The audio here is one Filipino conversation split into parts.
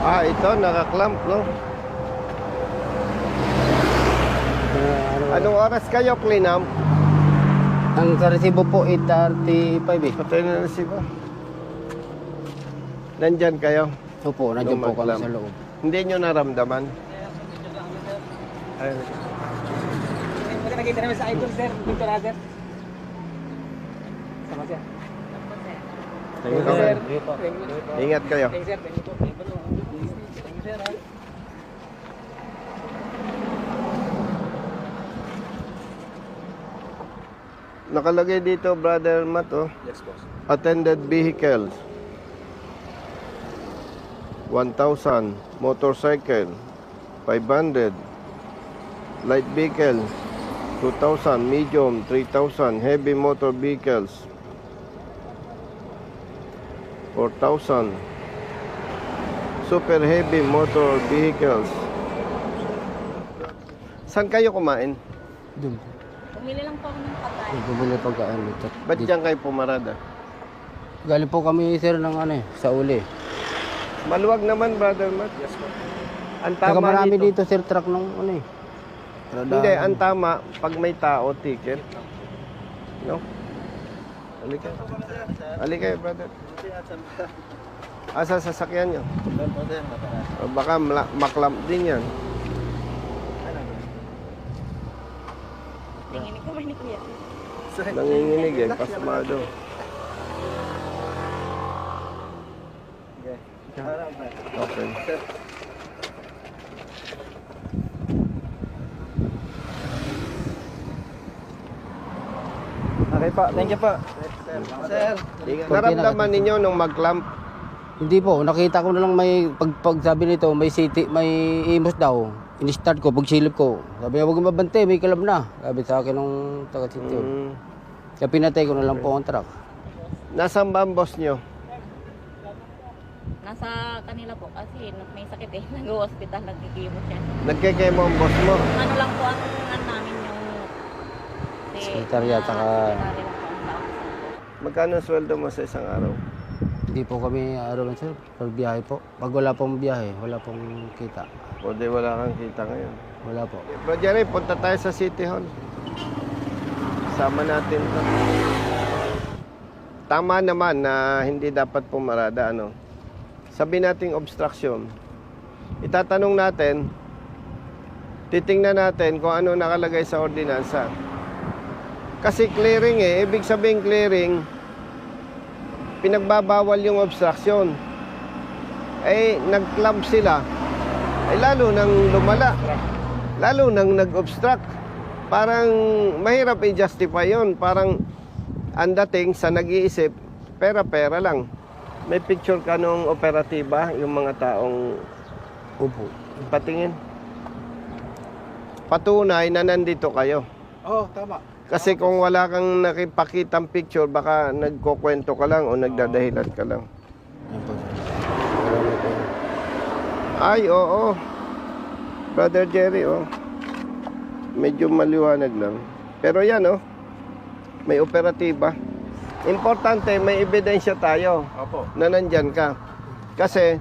Ah, ito, nakaklamp, no? Anong oras kayo, clean up? ang sa resibo po 8.35 eh. Patay na na si ba? Nandyan kayo? Opo, nandiyan po kami sa loob. Hindi nyo naramdaman? Ay, Pagka nakita namin sa icon, sir. Dito na, sir. Sama, sir. thank you, Sir. Ingat kayo. Thank you, sir. Thank you po. Ha. Nakalagay dito, brother Matt, oh. Yes, boss. Attended vehicles. 1,000. Motorcycle. 500. Light vehicle. 2,000. Medium. 3,000. Heavy motor vehicles. 4,000. Super heavy motor vehicles. Saan kayo kumain? Doon. Bumili lang po ako ng patay. Bumili pagkaan dito. Ba't Dito. dyan kayo pumarada? Galing po kami sir ng ano eh, sa uli. Maluwag naman, brother Matt. Yes, po. Ang Saka tama marami dito. dito sir truck ng ano eh. Hindi, ang tama, pag may tao, ticket. No? Halika. Halika, brother. Asa sasakyan nyo? O baka mla- maklamp din yan. Tingin ko ba ni Kuya? Nanginginig eh, pasmado. Okay. Okay po. Thank you po. Sir, naramdaman ninyo nung magclamp. Hindi po, nakita ko na lang may pag, pag sabi nito, may city, may imos daw. In-start ko, pag silip ko. Sabi niya, huwag mabante, may kalab na. Sabi sa akin ng taga city. Mm. Kaya pinatay ko na lang po ang truck. Nasaan ba ang boss nyo? Nasa kanila po kasi may sakit eh. Nag-hospital, nagkikimot siya. Nagkikemo ang boss mo. Ano lang po ang ano namin yung... Si, Sekretarya, na- tsaka- sekretary lang po ang tawag sa- Magkano ang sweldo mo sa isang araw? Hindi po kami araw sir, pag biyahe po. Pag wala pong biyahe, wala pong kita. O di wala kang kita ngayon. Wala po. Bro Jerry, punta tayo sa City Hall. Sama natin to. Tama naman na hindi dapat pumarada, ano. Sabi nating obstruction. Itatanong natin, titingnan natin kung ano nakalagay sa ordinansa. Kasi clearing eh, ibig sabihin clearing, pinagbabawal yung obstruction. Eh, nag-clump sila. Eh, lalo nang lumala. Lalo nang nag-obstruct. Parang mahirap i-justify yun. Parang ang dating sa nag-iisip, pera-pera lang. May picture ka nung operatiba, yung mga taong Upo. patingin. Patunay na nandito kayo. Oh, tama. Kasi kung wala kang nakipakitang picture, baka nagkukwento ka lang o nagdadahilan ka lang. Ay, oo. Brother Jerry, oh. Medyo maliwanag lang. Pero yan, oh. May operatiba. Importante, may ebidensya tayo Opo. na nandyan ka. Kasi,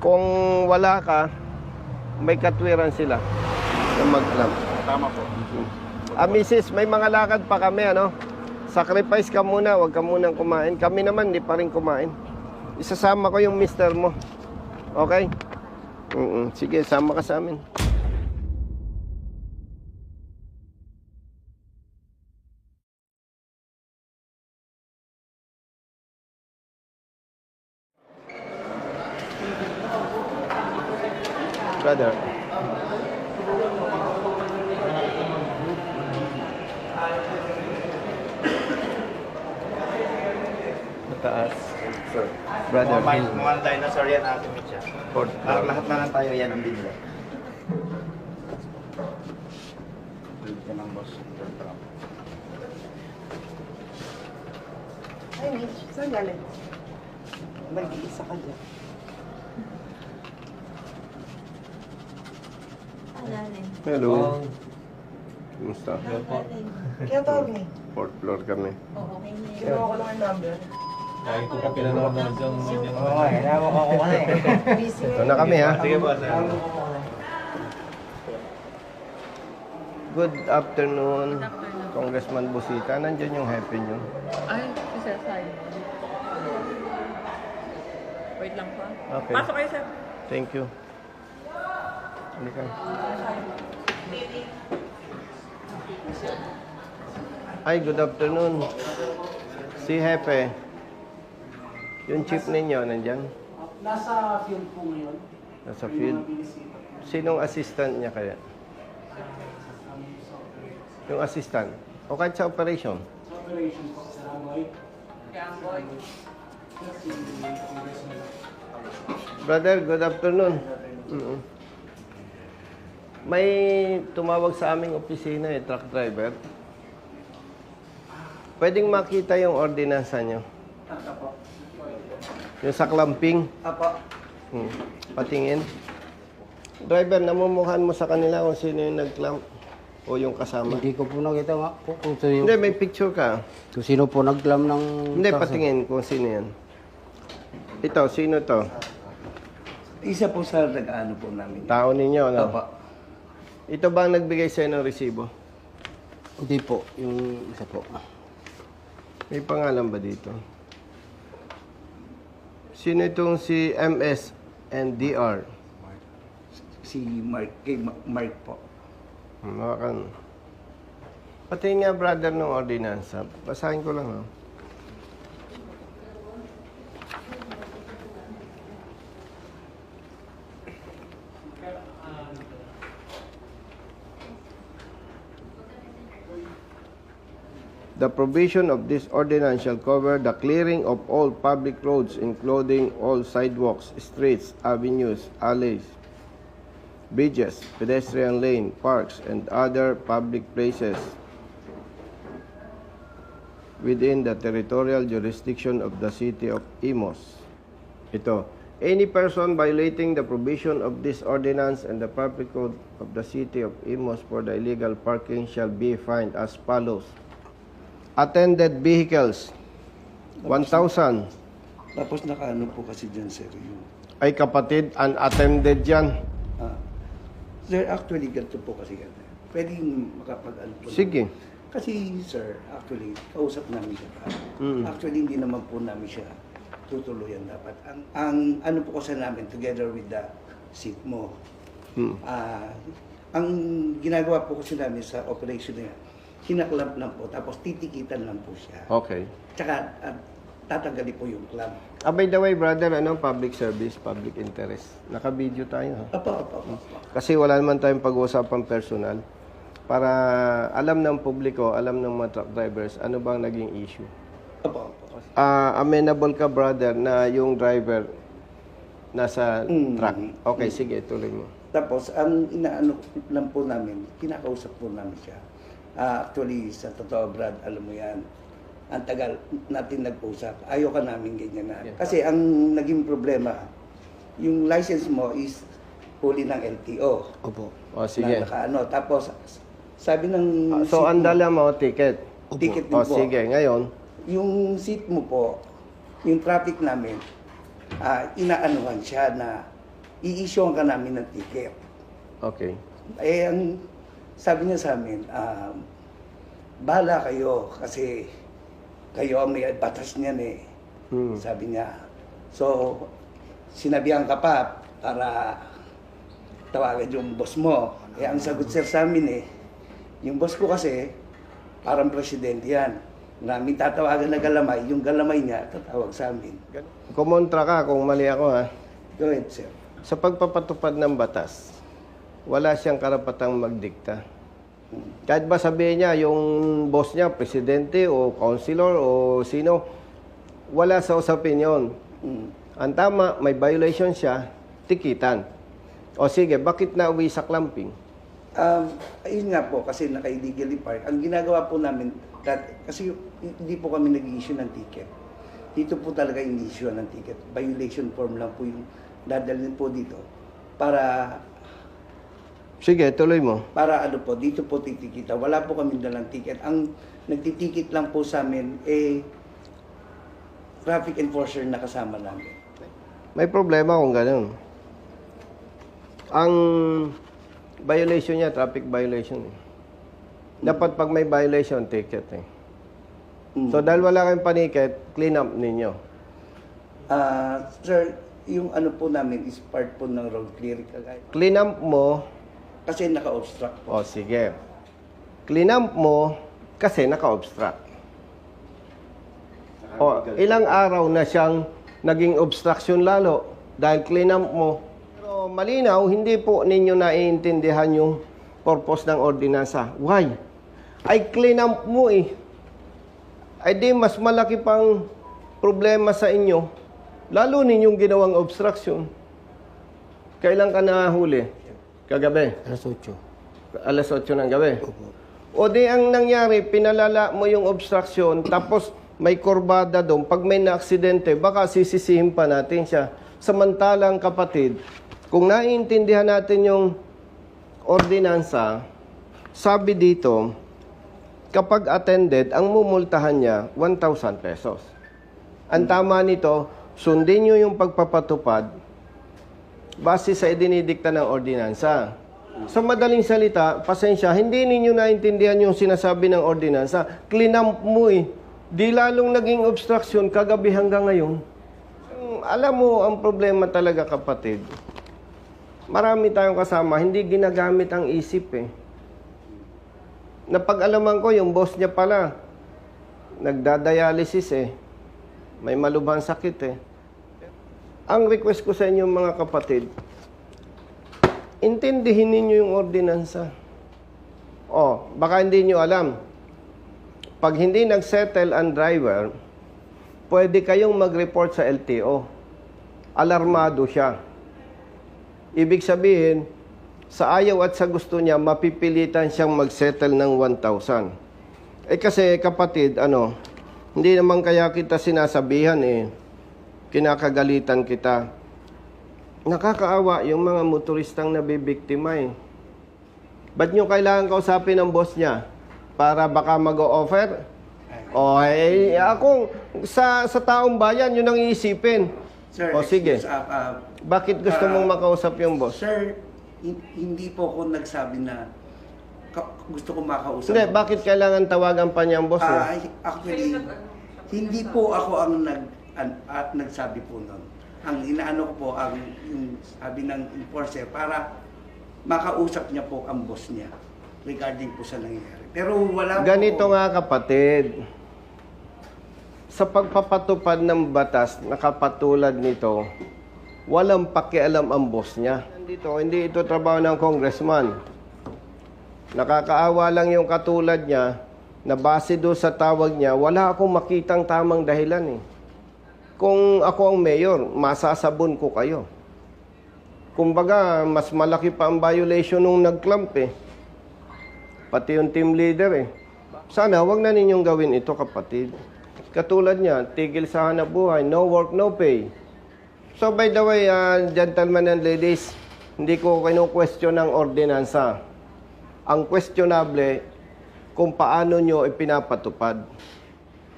kung wala ka, may katwiran sila na mag-clamp. Tama po. Ah, misis, may mga lakad pa kami, ano? Sacrifice ka muna, wag ka munang kumain. Kami naman, di pa rin kumain. Isasama ko yung mister mo. Okay? Mm Sige, sama ka sa amin. Brother. Mataas. Sir. Brother. Mga, mga dinosaur yan siya. Fourth Lahat, floor. lahat na lang tayo yan ang binila. Ito ng boss. Ay, Mitch, saan galing? Nag-iisa ka dyan. Hello. Kumusta? Kaya tawag ni. Fourth floor kami. Oo, okay na yun. Kinuha ko lang yung number. Lagi ko pa pinanood na dyan. Oo, eh. Alam ko ako na eh. Ito na kami ha. Sige boss. Good afternoon, Congressman Busita. Nandiyan yung happy nyo. Ay, si Sir Simon. Wait lang po. Okay. Pasok kayo, sir. Thank you. Halika. Ay, good afternoon. Si Hepe. Yung chief ninyo, nandyan? Nasa field po ngayon. Nasa field. Sinong assistant niya kaya? Yung assistant? O kahit sa operation? Operation po sa Rangoy. Brother, good afternoon. Mm. May tumawag sa aming opisina eh, truck driver. Pwedeng makita yung ordinansa nyo. Yung sa clamping. Apo. Hmm. Patingin. Driver, namumukhaan mo sa kanila kung sino yung nag-clamp o yung kasama. Hindi ko po nakita nga po kung sino, Hindi, may picture ka. kung sino po naglam ng... Hindi, sir. patingin kung sino yan. Ito, sino to? Isa po sa nag-ano po namin. Tao ninyo, no? Apo. Ito ba ang nagbigay sa'yo ng resibo? Hindi po, yung isa po. May pangalan ba dito? Sino itong si MS and DR? Si Mark, kay Ma- Mark po. Hmm, Makan. Pati nga brother ng ordinansa. Basahin ko lang. Oh. The provision of this ordinance shall cover the clearing of all public roads, including all sidewalks, streets, avenues, alleys, bridges, pedestrian lane, parks, and other public places within the territorial jurisdiction of the city of Imos. Ito, any person violating the provision of this ordinance and the public code of the city of Imos for the illegal parking shall be fined as follows. Attended vehicles, 1,000. Tapos nakaano po kasi dyan, sir, yung... Ay kapatid, unattended yan. ah, sir, actually, ganito po kasi yan. Pwedeng makapag-ano po. Sige. Kasi, sir, actually, kausap namin siya. pa. Mm. Actually, hindi naman po namin siya tutuluyan dapat. Ang, ang ano po kasi namin, together with the seat mo, Hmm. Ah, ang ginagawa po kasi namin sa operation na yan, kinaklamp lang po, tapos titikitan lang po siya. Okay. Tsaka at tatanggalin po yung clamp. Ah, by the way, brother, ano, public service, public interest. Naka-video tayo, ha? Apo, apo, apo. Kasi wala naman tayong pag-uusapang personal. Para alam ng publiko, alam ng mga truck drivers, ano bang naging issue. Apo, apo. Ah, amenable ka, brother, na yung driver nasa Mm. truck. Okay, sige, tuloy mo. Tapos, ang inaano lang po namin, kinakausap po namin siya. Ah, actually, sa totoo, Brad, alam mo yan, ang tagal natin nag-usap. Ayaw ka namin ganyan na. Kasi ang naging problema, yung license mo is huli ng LTO. Opo. O, sige. Na nakaano. Tapos, sabi ng... Ah, so, ang dala mo, ticket. Ticket O, din po. sige, ngayon. Yung seat mo po, yung traffic namin, ah inaanuhan siya na i-issue ka namin ng ticket. Okay. Eh, ang sabi niya sa amin, um, bahala kayo kasi kayo ang may batas niyan eh. Hmm. Sabi niya. So, sinabihan ka pa para tawagan yung boss mo. Eh, ang sagot sir sa amin eh, yung boss ko kasi, parang presidente yan. Namin tatawagan na galamay, yung galamay niya, tatawag sa amin. Kumontra ka kung mali ako, ha? Go ahead, sir. Sa pagpapatupad ng batas, wala siyang karapatang magdikta. Kahit ba sabihin niya, yung boss niya, presidente o councilor o sino, wala sa usapin. Mm. Ang tama, may violation siya, tikitan. O sige, bakit na uwi sa clamping? Um, ayun nga po, kasi naka-illegally park. Ang ginagawa po namin, that, kasi hindi po kami nag-issue ng ticket. Dito po talaga in-issue ng ticket. Violation form lang po yung dadalhin po dito. Para, Sige, tuloy mo. para ano po, dito po titikita. Wala po kami dalang ticket. Ang nagtitikit lang po sa amin, eh, traffic enforcer na kasama namin. May problema kung ganun. Ang violation niya, traffic violation. eh. Dapat pag may violation, ticket eh. Mm. So dahil wala kayong paniket, clean up ninyo. Ah, sir, yung ano po namin is part po ng road clearing kagaya. Clean up mo, Kasi naka-obstruct po. o sige. Clean up mo kasi naka-obstruct. O, ilang araw na siyang naging obstruction lalo dahil clean up mo. Pero malinaw, hindi po ninyo naiintindihan yung purpose ng ordinansa. Why? Ay clean up mo eh. Ay di mas malaki pang problema sa inyo. Lalo ninyong ginawang obstruction. Kailan ka nahuli? Kagabi? Alas 8. alas 8 ng gabi. O di ang nangyari, pinalala mo yung obstruction, tapos may kurbada doon. Pag may na-aksidente, baka sisisihin pa natin siya. Samantalang kapatid, kung naiintindihan natin yung ordinansa, sabi dito, kapag attended, ang mumultahan niya, 1,000 pesos. Ang tama nito, sundin nyo yung pagpapatupad base sa idinidikta ng ordinansa. Sa madaling salita, pasensya, hindi ninyo naintindihan yung sinasabi ng ordinansa. Clinamp mo eh. Di lalong naging obstruction kagabi hanggang ngayon. Hmm, Alam mo, ang problema talaga kapatid, marami tayong kasama, hindi ginagamit ang isip eh. Napag-alaman ko, yung boss niya pala, nagdadialysis eh. May malubhang sakit eh. Ang request ko sa inyo mga kapatid, intindihin ninyo yung ordinansa. Oh, baka hindi nyo alam. Pag hindi nag-settle ang driver, pwede kayong mag-report sa LTO. Alarmado siya. Ibig sabihin, sa ayaw at sa gusto niya, mapipilitan siyang mag-settle ng 1,000. Eh kasi kapatid, ano, hindi naman kaya kita sinasabihan eh, kinakagalitan kita. Nakakaawa yung mga motoristang nabibiktima eh. Ba't nyo kailangan kausapin ng boss niya? Para baka mag-o-offer? O eh, ako, sa, sa taong bayan, yun ang iisipin. Sir, o sige, excuse, ah, ah, bakit gusto ah, mong makausap yung boss? Sir, hin- hindi po ako nagsabi na ka- gusto ko makausap. Hindi, ang bakit kailangan tawagan pa niya ang boss niya? Ah, actually, hindi po ako ang nag an, at nagsabi po noon. Ang inaano ko po ang yung sabi ng enforcer para makausap niya po ang boss niya regarding po sa nangyayari. Pero wala po Ganito ako- nga kapatid, sa pagpapatupad ng batas na kapatulad nito, walang pakialam ang boss niya. Dito, hindi ito trabaho ng congressman. Nakakaawa lang yung katulad niya na base do sa tawag niya, wala akong makitang tamang dahilan eh. Kung ako ang mayor, masasabon ko kayo. Kumbaga, mas malaki pa ang violation nung nag-clump eh. Pati yung team leader eh. Sana wag na ninyong gawin ito kapatid. Katulad niya, tigil sa hanap buhay, no work, no pay. So by the way, uh, gentlemen and ladies, hindi ko kinu-question ang ordinansa. Ang questionable, kung paano nyo ipinapatupad.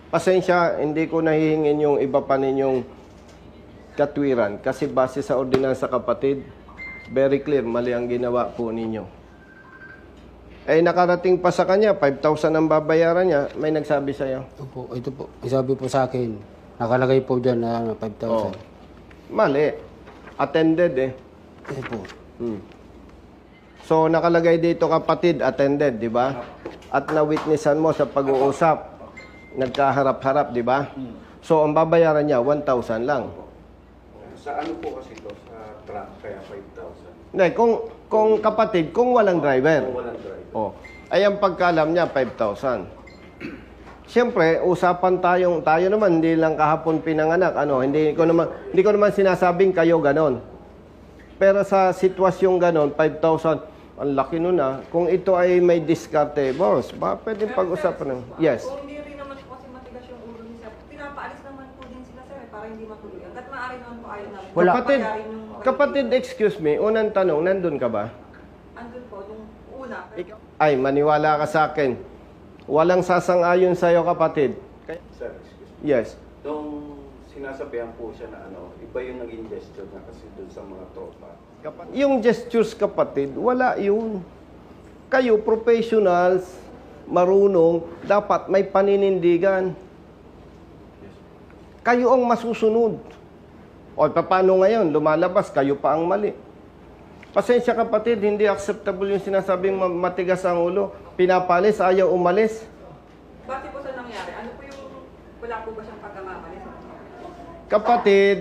Pasensya, hindi ko nahihingin yung iba pa ninyong katwiran. Kasi base sa ordinansa kapatid, very clear, mali ang ginawa po ninyo. Eh, nakarating pa sa kanya, 5,000 ang babayaran niya. May nagsabi sa'yo. Ito po, ito po. Isabi po sa akin, nakalagay po dyan na ano, 5,000. Oh. Mali. Attended eh. Ito po. Hmm. So, nakalagay dito kapatid, attended, di ba? At na-witnessan mo sa pag-uusap. Nagkaharap-harap, di ba? So, ang babayaran niya, 1,000 lang. Sa ano po kasi ito? Sa truck, kaya 5,000. Hindi, kung, kung kapatid, kung walang driver. Kung walang driver. Oh. Ay, ang pagkalam niya, 5,000. Siyempre, usapan tayong, tayo naman, hindi lang kahapon pinanganak. Ano, hindi ko naman, hindi ko naman sinasabing kayo ganon. Pero sa sitwasyong ganon, 5,000, ang laki nun ah. Kung ito ay may diskarte, boss, ba pwede pag-usapan ng... Yes. Kung hindi rin naman po kasi matigas yung ulo ni Sir, pinapaalis naman po din sila Sir para hindi matuloy. Hanggat maaari naman po ayaw namin. Wala. Kapatid, kapatid, excuse me, unang tanong, nandun ka ba? Andun po, yung una. Ikaw- Ay, maniwala ka sa akin. Walang sasang-ayon sa'yo, kapatid. Kaya- Sir, excuse me. Yes. Nung sinasabihan po siya na ano, iba yung naging gesture niya kasi doon sa mga tropa. Yung gestures kapatid, wala yun. Kayo, professionals, marunong, dapat may paninindigan. Kayo ang masusunod. O paano ngayon? Lumalabas, kayo pa ang mali. Pasensya kapatid, hindi acceptable yung sinasabing ma- matigas ang ulo. Pinapalis, ayaw umalis. Base po sa nangyari, ano po yung, wala po ba siyang pagkamamali? Kapatid,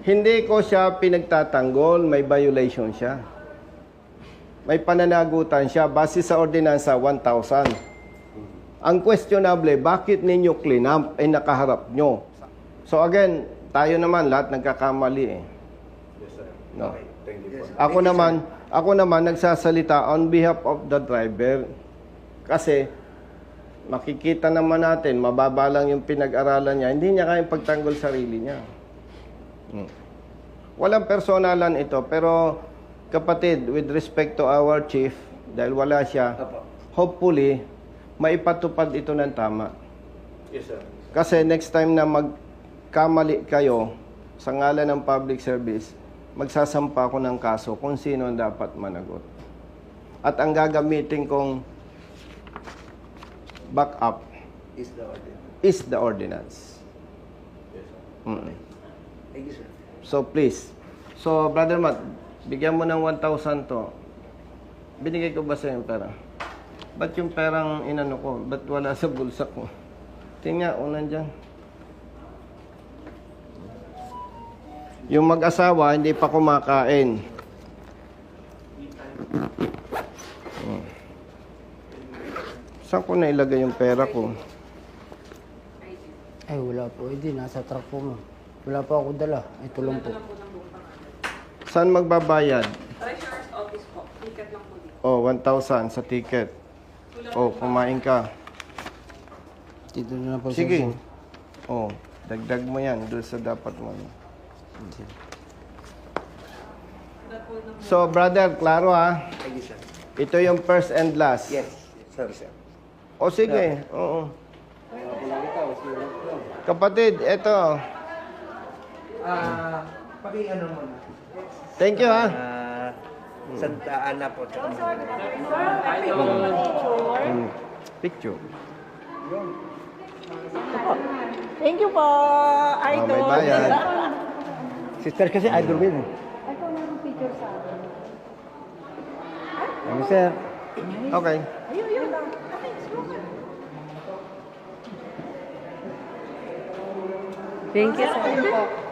hindi ko siya pinagtatanggol, may violation siya. May pananagutan siya base sa ordinansa 1,000. Ang questionable, bakit ninyo clean up ay nakaharap nyo? So again, tayo naman lahat nagkakamali eh. Yes, sir. No. Okay, thank you po. Ako naman, ako naman nagsasalita on behalf of the driver. Kasi makikita naman natin, mababa lang yung pinag-aralan niya, hindi niya kayang pagtanggol sarili niya. Hmm. Walang personalan ito, pero kapatid, with respect to our chief, dahil wala siya, hopefully, maipatupad ito ng tama. Yes, sir. Kasi next time na magkamali kayo sa ngalan ng public service, magsasampa ako ng kaso kung sino ang dapat managot. At ang gagamitin kong backup Is the order. is the ordinance. Yes, sir. Mm. Thank you, sir. So please. So Brother Matt, bigyan mo ng 1,000 to. Binigay ko ba sa yung pera? Ba't yung perang inano ko? Ba't wala sa bulsa ko? Tingnan, o nandyan. Yung mag-asawa, hindi pa kumakain. Hmm. Saan ko na ilagay yung pera ko? Ay, wala po. Hindi, nasa truck po mo. Wala pa ako dala. Ito lang po. Saan magbabayad? Treasurer's office po, ticket lang po. Oh, 1,000 sa ticket. Oh, kumain ka. Dito na po. sa- Sige. Oh, dagdag mo yan doon sa dapat mo. So, brother, klaro ha. Thank you, sir. Ito yung first and last. Yes. Sorry, sir. O sige, oo. Kapatid, ito. Ah, paki-ano mo na. Thank you ha. Ah, Santa Ana po. tsaka Mm, Picture. Thank you po, Oh, Idol. may bayad. Sister kasi idol din. Ano sir? Okay. Thank you, sir.